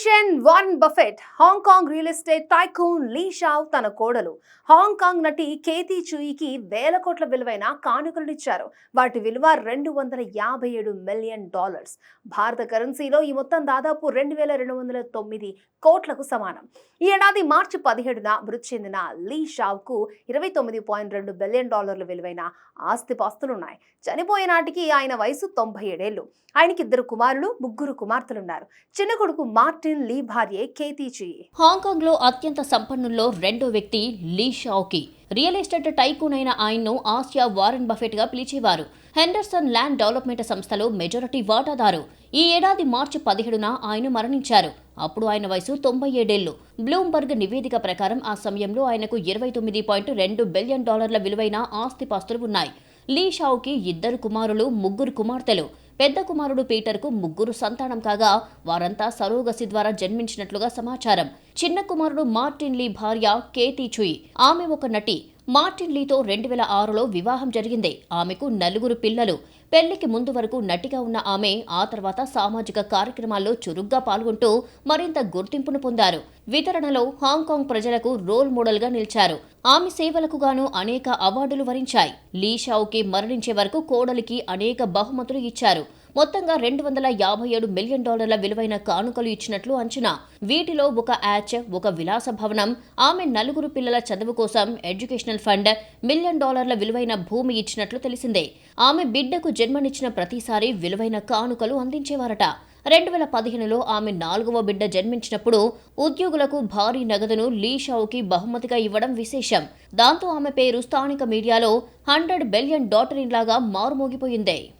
Politician Warren Buffett Hong Kong real estate tycoon Lee Shau తన కోడలు. Hong Kong నటి కేతీ చూయికి వేల కోట్ల విలువైన కానుకలనిచ్చారు వాటి విలువ రెండు వందల యాభై ఏడు మిలియన్ డాలర్స్. భారత కరెన్సీలో ఈ మొత్తం దాదాపు రెండు వేల రెండు వందల తొమ్మిది కోట్లకు సమానం. ఈ ఏడాది మార్చి పదిహేడున మృతి చెందిన లీ షావ్కు ఇరవై తొమ్మిది పాయింట్ రెండు బిలియన్ డాలర్ల విలువైన ఆస్తిపాస్తులున్నాయి చనిపోయే నాటికి ఆయన వయసు తొంభై ఏడేళ్ళు ఆయనకి ఇద్దరు కుమారులు ముగ్గురు కుమార్తెలున్నారు. చిన్న కొడుకు మార్టిన్ లీ భార్యే కేతీచి హాంకాంగ్లో అత్యంత సంపన్నుల్లో రెండో వ్యక్తి Lee Shau Kee. Real estate tycoon అయిన ఆయన్ను ఆసియా వారెన్ బఫెట్గా పిలిచేవారు. హెండర్సన్ ల్యాండ్ డెవలప్మెంట్ సంస్థలో మెజారిటీ వాటాదారు. ఈ ఏడాది మార్చి పదిహేడున ఆయన మరణించారు. అప్పుడు ఆయన వయసు తొంభై ఏడేళ్ళు బ్లూంబర్గ్ నివేదిక ప్రకారం ఆ సమయంలో ఆయనకు ఇరవై తొమ్మిది పాయింట్ రెండు బిలియన్ డాలర్ల విలువైన ఆస్తిపాస్తులు ఉన్నాయి. లీ షావుకి ఇద్దరు కుమారులు ముగ్గురు కుమార్తెలు. పెద్ద కుమారుడు పీటర్కు ముగ్గురు సంతానం కాగా వారంతా సరోగసి ద్వారా జన్మించినట్లుగా సమాచారం. చిన్న కుమారుడు మార్టిన్ లీ భార్య కేటీ చుయి. ఆమె ఒక నటి. మార్టిన్ లీతో రెండు వేల ఆరులో వివాహం జరిగింది. ఆమెకు నలుగురు పిల్లలు. పెళ్ళికి ముందు వరకు నటిగా ఉన్న ఆమె ఆ తర్వాత సామాజిక కార్యక్రమాల్లో చురుగ్గా పాల్గొంటూ మరింత గుర్తింపును పొందారు. వితరణలో హాంకాంగ్ ప్రజలకు రోల్ మోడల్గా నిలిచారు. ఆమె సేవలకు గాను అనేక అవార్డులు వరించాయి. లీ షావుకి మరణించే వరకు కోడలికి అనేక బహుమతులు ఇచ్చారు. మొత్తంగా రెండు వందల యాభై ఏడు మిలియన్ డాలర్ల విలువైన కానుకలు ఇచ్చినట్లు అంచనా. వీటిలో ఒక యాచ్ ఒక విలాస భవనం ఆమె నలుగురు పిల్లల చదువు కోసం ఎడ్యుకేషనల్ ఫండ్ మిలియన్ డాలర్ల విలువైన భూమి ఇచ్చినట్లు తెలిసిందే. ఆమె బిడ్డకు జన్మనిచ్చిన ప్రతిసారి విలువైన కానుకలు అందించేవారట. రెండు వేల పదిహేనులో ఆమె నాలుగవ బిడ్డ జన్మించినప్పుడు ఉద్యోగులకు భారీ నగదును లీ షావుకి బహుమతిగా ఇవ్వడం విశేషం. దాంతో ఆమె పేరు స్థానిక మీడియాలో హండ్రెడ్ బిలియన్ డాటరీన్ ఇన్ లాగా మారుమోగిపోయింది.